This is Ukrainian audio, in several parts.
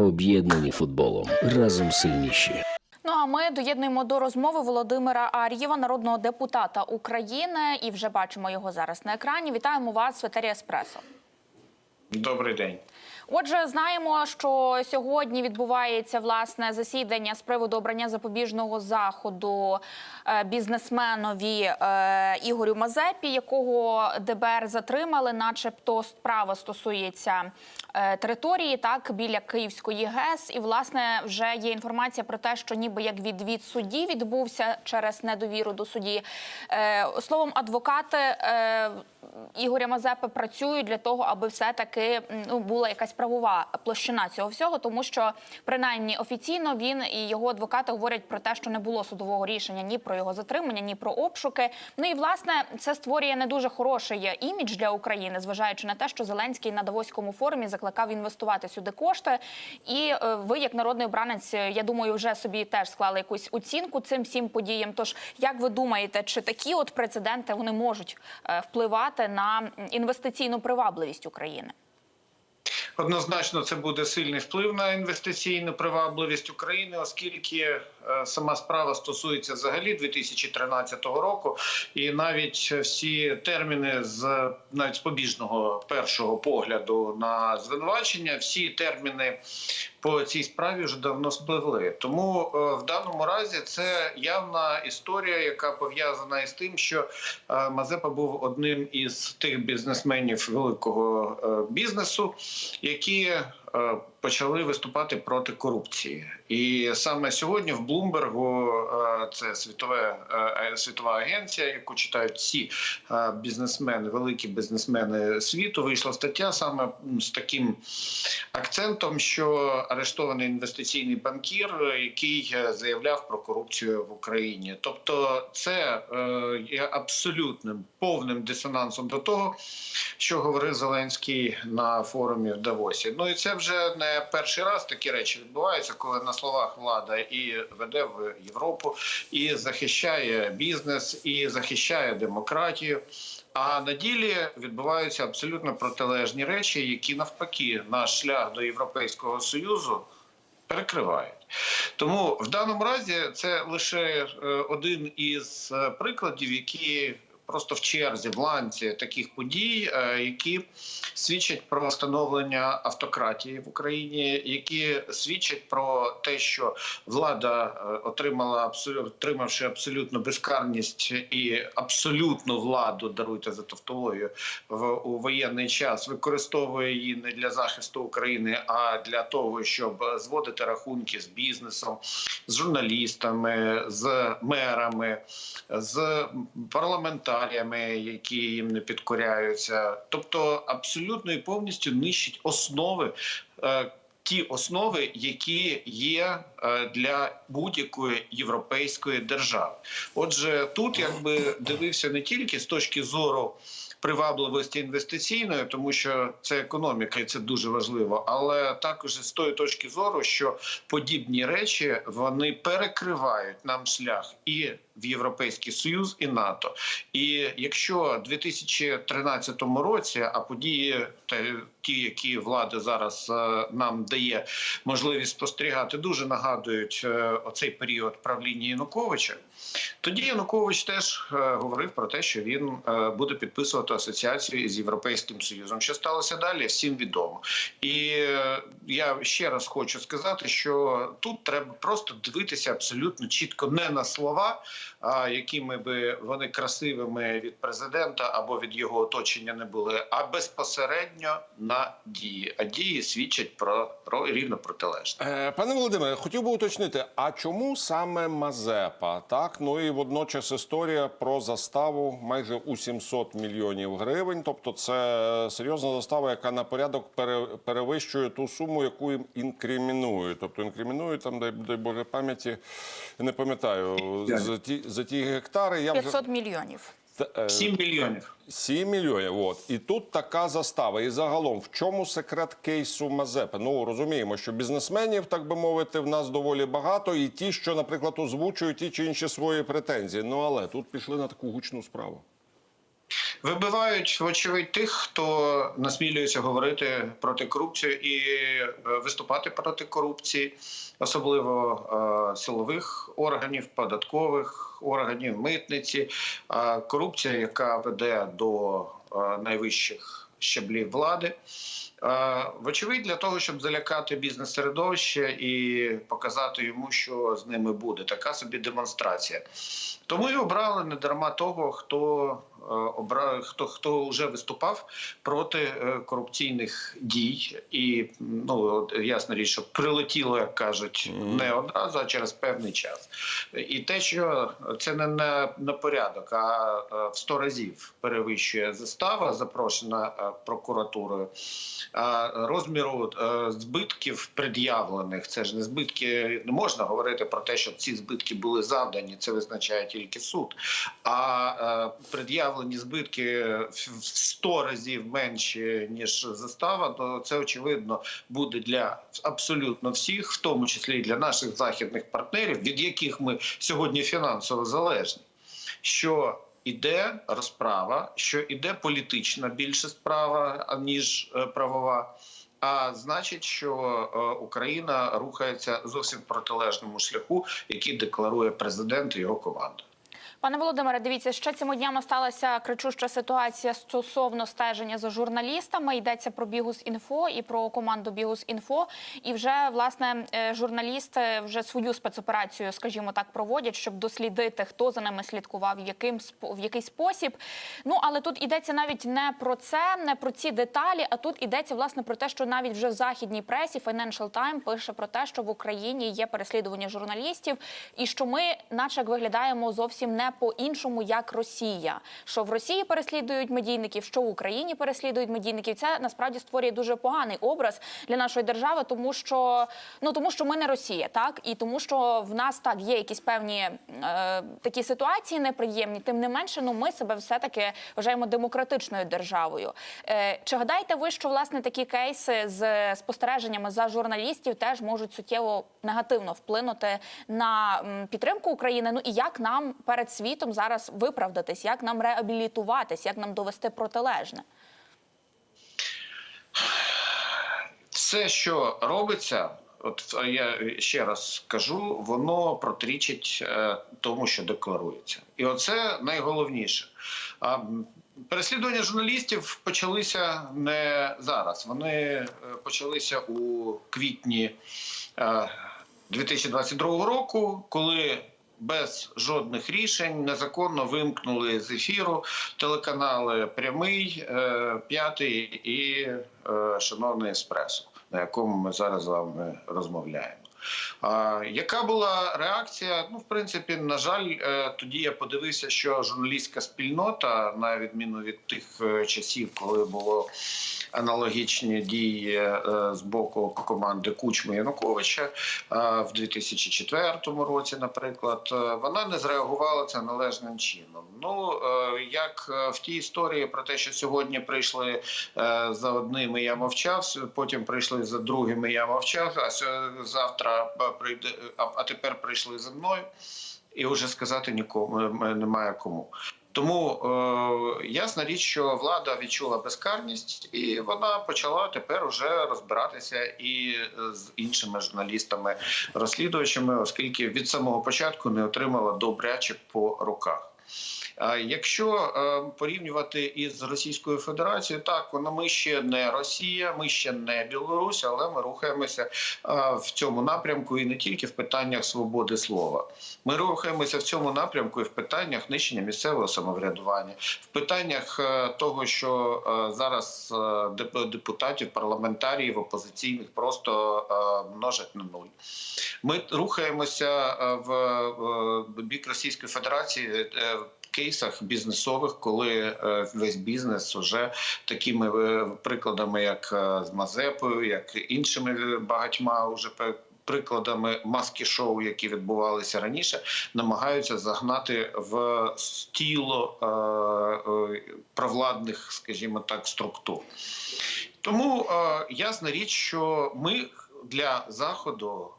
Об'єднані футболом разом сильніші. Ну а ми доєднуємо до розмови Володимира Ар'єва, народного депутата України, і вже бачимо його зараз на екрані. Вітаємо вас в етері Еспресо. Добрий день. Отже, знаємо, що сьогодні відбувається власне засідання з приводу обрання запобіжного заходу е, бізнесменові е, Ігорю Мазепі, якого ДБР затримали, начебто справа стосується е, території, так біля Київської ГЕС. І власне вже є інформація про те, що ніби як відвід судді відбувся через недовіру до судді. Словом, адвокати. Ігоря Мазепи працюють для того, аби все таки ну була якась правова площина цього всього, тому що принаймні офіційно він і його адвокати говорять про те, що не було судового рішення ні про його затримання, ні про обшуки. Ну і власне це створює не дуже хороший імідж для України, зважаючи на те, що Зеленський на Давоському форумі закликав інвестувати сюди кошти. І е, ви, як народний обранець, е, я думаю, вже собі теж склали якусь оцінку цим всім подіям. Тож як ви думаєте, чи такі от прецеденти вони можуть е, впливати на інвестиційну привабливість України? Однозначно, це буде сильний вплив на інвестиційну привабливість України, оскільки е, сама справа стосується взагалі 2013 року, і навіть всі терміни з навіть з побіжного першого погляду на звинувачення, всі терміни по цій справі вже давно спливли. Тому е, в даному разі це явна історія, яка пов'язана із тим, що е, Мазепа був одним із тих бізнесменів великого е, бізнесу, які почали виступати проти корупції. І саме сьогодні в Блумбергу е, це світове е, світова агенція, яку читають всі е, бізнесмени, великі бізнесмени світу. Вийшла стаття саме з таким акцентом, що арештований інвестиційний банкір, е, який е, заявляв про корупцію в Україні. Тобто, це е, є абсолютним повним дисонансом до того, що говорив Зеленський на форумі в Давосі. Ну і це вже не перший раз такі речі відбуваються, коли на словах влада і веде в Європу, і захищає бізнес, і захищає демократію. А на ділі відбуваються абсолютно протилежні речі, які навпаки наш шлях до Європейського союзу перекривають. Тому в даному разі це лише е, один із е, прикладів, які просто в черзі в ланці таких подій, е, які свідчать про встановлення автократії в Україні, які свідчать про те, що влада е, отримала отримавши абсолютну безкарність і абсолютну владу, даруйте за тавтологію, в у воєнний час використовує її не для захисту України, а для того, щоб зводити рахунки з бізнесом, з журналістами, з мерами, з парламентарями, які їм не підкоряються, тобто абсолютно і повністю нищить основи. е, Ті основи, які є е, для будь-якої європейської держави, отже, тут якби дивився не тільки з точки зору привабливості інвестиційної, тому що це економіка, і це дуже важливо, але також з тої точки зору, що подібні речі вони перекривають нам шлях і в Європейський Союз і НАТО. І якщо у 2013 році, а події ті, які влада зараз е, нам дає можливість спостерігати, дуже нагадують е, оцей період правління Януковича. Тоді Янукович теж е, говорив про те, що він буде підписувати асоціацію з Європейським Союзом. Що сталося далі, всім відомо. І я ще раз хочу сказати, що тут треба просто дивитися абсолютно чітко не на слова, якими би вони красивими від президента або від його оточення не були, а безпосередньо на дії. А дії свідчать про, про рівно протилежне. Е, Пане Володимире, хотів би уточнити, а чому саме Мазепа? Так, ну і водночас історія про заставу майже у 700 мільйонів гривень. Тобто, це серйозна застава, яка на порядок пере- перевищує ту суму, яку їм інкримінують. Тобто інкримінують там, дай, дай Боже пам'яті, не пам'ятаю за ті за ті гектари. Я вже мільйонів. Та, е, 7 мільйонів. 7 мільйонів. От і тут така застава. І загалом, в чому секрет кейсу Мазепи? Ну розуміємо, що бізнесменів, так би мовити, в нас доволі багато, і ті, що, наприклад, озвучують ті чи інші свої претензії. Ну але тут пішли на таку гучну справу. Вибивають, вочевидь, тих, хто насмілюється говорити проти корупції і е, виступати проти корупції, особливо е, силових органів, податкових органів, митниці. Е, корупція, яка веде до найвищих щаблів влади. Вочевидь, для того, щоб залякати бізнес-середовище і показати йому, що з ними буде, така собі демонстрація. Тому і обрали не дарма того, хто хто хто вже виступав проти е, корупційних дій, і ну ясна річ, що прилетіло, як кажуть, не одразу, а через певний час. І те, що це не на, на порядок, а е, в 100 разів перевищує застава, запрошена е, прокуратурою. А розміру е, збитків пред'явлених, це ж не збитки, не можна говорити про те, що ці збитки були завдані, це визначає тільки суд. А е, пред'явлені збитки в 100 разів менші, ніж застава, то це очевидно буде для абсолютно всіх, в тому числі і для наших західних партнерів, від яких ми сьогодні фінансово залежні. Що іде розправа, що іде політична більше справа ніж е, правова. А значить, що е, Україна рухається зовсім в протилежному шляху, який декларує президент і його команда. Пане Володимире, дивіться, ще цими днями сталася кричуща ситуація стосовно стеження за журналістами. Йдеться про Бігус інфо і про команду Бігус інфо. І вже власне е, журналісти вже свою спецоперацію, скажімо так, проводять, щоб дослідити, хто за ними слідкував, яким в який спосіб. Ну але тут йдеться навіть не про це, не про ці деталі. А тут йдеться власне про те, що навіть вже в західній пресі Financial Times пише про те, що в Україні є переслідування журналістів, і що ми, наче як виглядаємо зовсім не по-іншому, як Росія. Що в Росії переслідують медійників, що в Україні переслідують медійників. Це насправді створює дуже поганий образ для нашої держави, тому що ну тому, що ми не Росія, так і тому, що в нас так є якісь певні е, такі ситуації неприємні. Тим не менше, ну ми себе все таки вважаємо демократичною державою. Е, чи гадаєте ви, що власне такі кейси з спостереженнями за журналістів теж можуть суттєво негативно вплинути на підтримку України? Ну і як нам перед світом зараз виправдатись, як нам реабілітуватись, як нам довести протилежне? Все, що робиться, от я ще раз скажу, воно протирічить е, тому, що декларується, і оце найголовніше. Переслідування журналістів почалися не зараз. Вони е, почалися у квітні е, 2022 року, коли без жодних рішень незаконно вимкнули з ефіру телеканали Прямий, е, П'ятий і е, Шановний Еспресо, на якому ми зараз з вами розмовляємо. Яка була реакція? Ну, в принципі, на жаль, е, тоді я подивився, що журналістська спільнота, на відміну від тих часів, коли було аналогічні дії е, з боку команди Кучми Януковича е, в 2004 році, наприклад, е, вона не зреагувала це належним чином. Ну як в тій історії про те, що сьогодні прийшли за одними, я мовчав, потім прийшли за другими, я мовчав. А завтра прийде, а, тепер прийшли за мною, і вже сказати нікому немає кому. Тому е, ясна річ, що влада відчула безкарність, і вона почала тепер уже розбиратися і е, з іншими журналістами, розслідувачами, оскільки від самого початку не отримала добряче по руках. Якщо е, порівнювати із Російською Федерацією, так воно ми ще не Росія, ми ще не Білорусь, але ми рухаємося е, в цьому напрямку і не тільки в питаннях свободи слова. Ми рухаємося в цьому напрямку і в питаннях нищення місцевого самоврядування, в питаннях е, того, що зараз депутатів, парламентаріїв опозиційних просто множать на нуль. Ми рухаємося в бік Російської Федерації. Кейсах бізнесових, коли е, весь бізнес вже такими е, прикладами, як е, з Мазепою, як іншими багатьма уже прикладами маски шоу, які відбувалися раніше, намагаються загнати в тіло провладних, скажімо так, структур. Тому ясна річ, що ми для заходу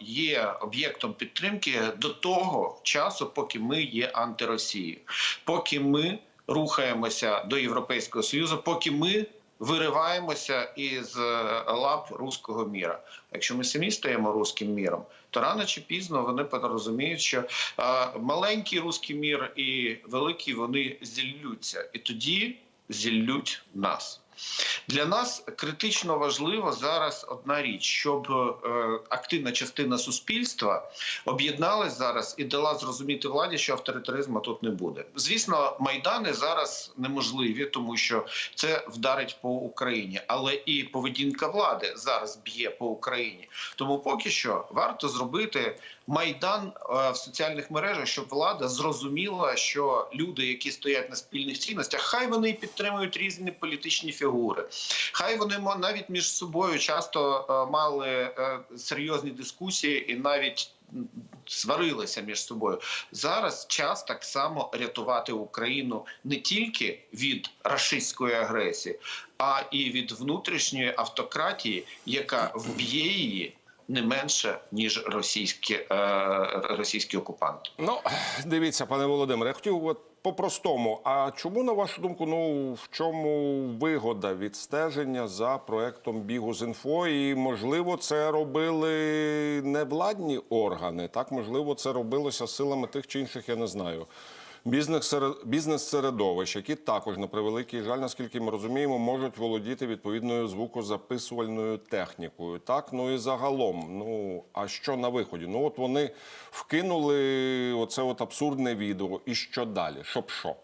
є об'єктом підтримки до того часу, поки ми є антиросією, поки ми рухаємося до Європейського Союзу, поки ми вириваємося із е, лап руського міра. Якщо ми самі стаємо руським міром, то рано чи пізно вони розуміють, що е, маленький руський мір і великий вони зіллються, і тоді зіллють нас. Для нас критично важливо зараз одна річ, щоб е, активна частина суспільства об'єдналась зараз і дала зрозуміти владі, що авторитаризму тут не буде. Звісно, майдани зараз неможливі, тому що це вдарить по Україні, але і поведінка влади зараз б'є по Україні. Тому поки що варто зробити майдан е, в соціальних мережах, щоб влада зрозуміла, що люди, які стоять на спільних цінностях, хай вони підтримують різні політичні фігури. Хай вони навіть між собою часто е, мали е, серйозні дискусії і навіть сварилися між собою. Зараз час так само рятувати Україну не тільки від рашистської агресії, а і від внутрішньої автократії, яка вб'є її не менше ніж російські, е, російські окупанти. Ну, дивіться, пане Володимире, я хотів от по-простому. А чому, на вашу думку, ну в чому вигода від стеження за проектом бігу з інфо? І можливо, це робили не владні органи, так можливо, це робилося силами тих чи інших, я не знаю. Бізнес-серед- Бізнес-середовищ, які також на превеликий жаль, наскільки ми розуміємо, можуть володіти відповідною звукозаписувальною технікою. Так, ну і загалом, ну а що на виході? Ну от вони вкинули оце от абсурдне відео. І що далі? Щоб що?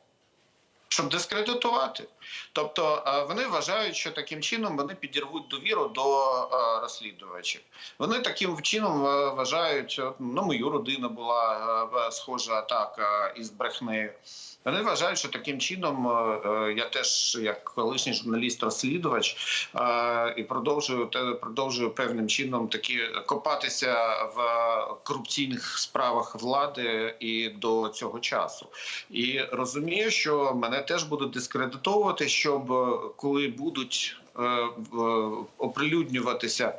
Щоб дискредитувати. Тобто е, вони вважають, що таким чином вони підірвуть довіру до е, розслідувачів. Вони таким чином е, вважають, на мою родину була схожа атака із брехнею. Вони вважають, що таким чином е, е, я теж, як колишній журналіст-розслідувач, е, і продовжую продовжую певним чином таки копатися в корупційних справах влади і до цього часу. І розумію, що мене теж будуть дискредитовувати, щоб коли будуть оприлюднюватися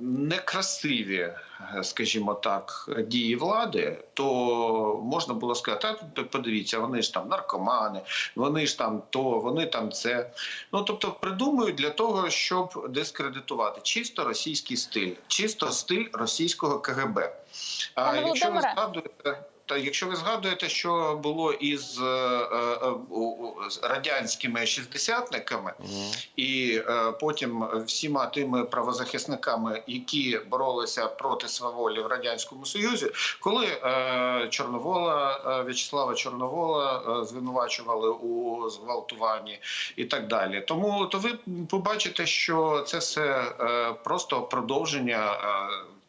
некрасиві, е, скажімо так, дії влади, то можна було сказати, «Та, подивіться, вони ж там наркомани, вони ж там то, вони там це. Ну тобто придумують для того, щоб дискредитувати чисто російський стиль, чисто стиль російського КГБ. А якщо ви згадуєте. Та якщо ви згадуєте, що було із е, е, з радянськими шістдесятниками, і е, потім всіма тими правозахисниками, які боролися проти сваволі в радянському союзі, коли е, Чорновола е, В'ячеслава Чорновола е, звинувачували у зґвалтуванні і так далі. Тому то ви побачите, що це все е, просто продовження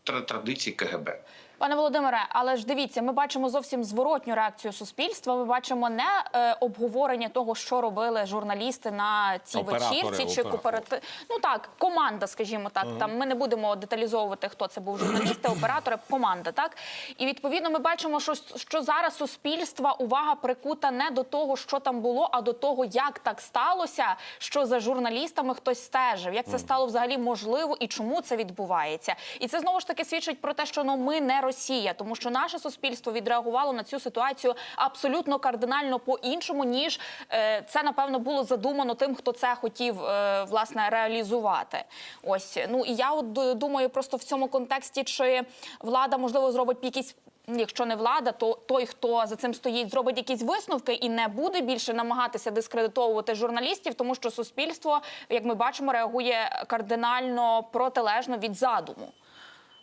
е, традицій КГБ. Пане Володимире, але ж дивіться, ми бачимо зовсім зворотню реакцію суспільства. Ми бачимо не е, обговорення того, що робили журналісти на цій Оператори, вечірці, чи оператори. кооператив. Ну так, команда, скажімо так. Там ми не будемо деталізовувати, хто це був журналісти, оператори, команда. Так і відповідно ми бачимо, що, що зараз суспільства увага прикута не до того, що там було, а до того, як так сталося, що за журналістами хтось стежив, як це стало взагалі можливо і чому це відбувається. І це знову ж таки свідчить про те, що ну ми не Росія, тому що наше суспільство відреагувало на цю ситуацію абсолютно кардинально по-іншому, ніж е, це напевно було задумано тим, хто це хотів е, власне реалізувати. Ось ну і я от думаю, просто в цьому контексті, чи влада можливо зробить якісь. Якщо не влада, то той, хто за цим стоїть, зробить якісь висновки і не буде більше намагатися дискредитовувати журналістів, тому що суспільство, як ми бачимо, реагує кардинально протилежно від задуму.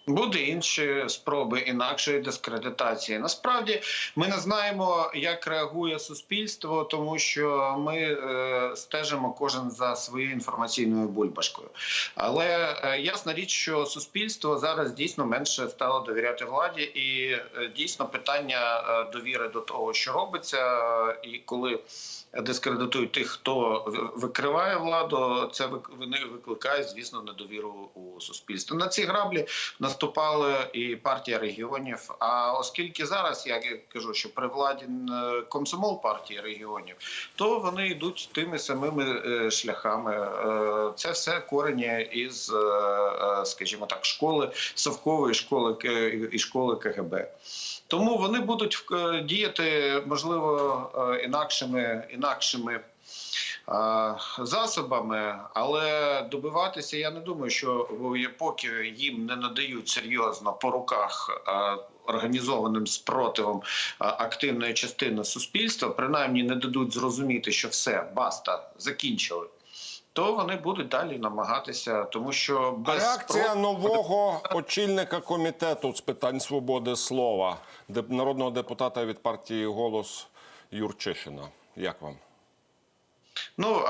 Буде інші спроби інакшої дискредитації. Насправді ми не знаємо, як реагує суспільство, тому що ми е, стежимо кожен за своєю інформаційною бульбашкою. Але е, ясна річ, що суспільство зараз дійсно менше стало довіряти владі, і е, дійсно питання е, довіри до того, що робиться, е, і коли дискредитують тих, хто викриває владу, це вони викликає, звісно, недовіру у суспільстві. На ці граблі в наступали і партія регіонів. А оскільки зараз я кажу, що при владі е, комсомол партії регіонів, то вони йдуть тими самими е, шляхами. Е, Це все корені із, скажімо так, школи совкової школи і школи КГБ. Тому вони будуть діяти можливо е, інакшими інакшими. е, Засобами, але добиватися я не думаю, що ви- поки їм не надають серйозно по руках е, організованим спротивом е, активної частини суспільства, принаймні не дадуть зрозуміти, що все, баста, закінчили. То вони будуть далі намагатися, тому що без реакція спро- нового очільника комітету з питань свободи слова, народного депутата від партії Голос Юрчишина. Як вам? Ну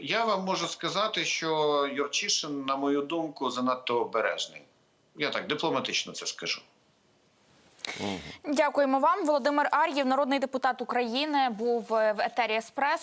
я вам можу сказати, що Юрчишин, на мою думку, занадто обережний. Я так дипломатично це скажу. Дякуємо вам. Володимир Ар'єв, народний депутат України, був е, в етері Еспресо.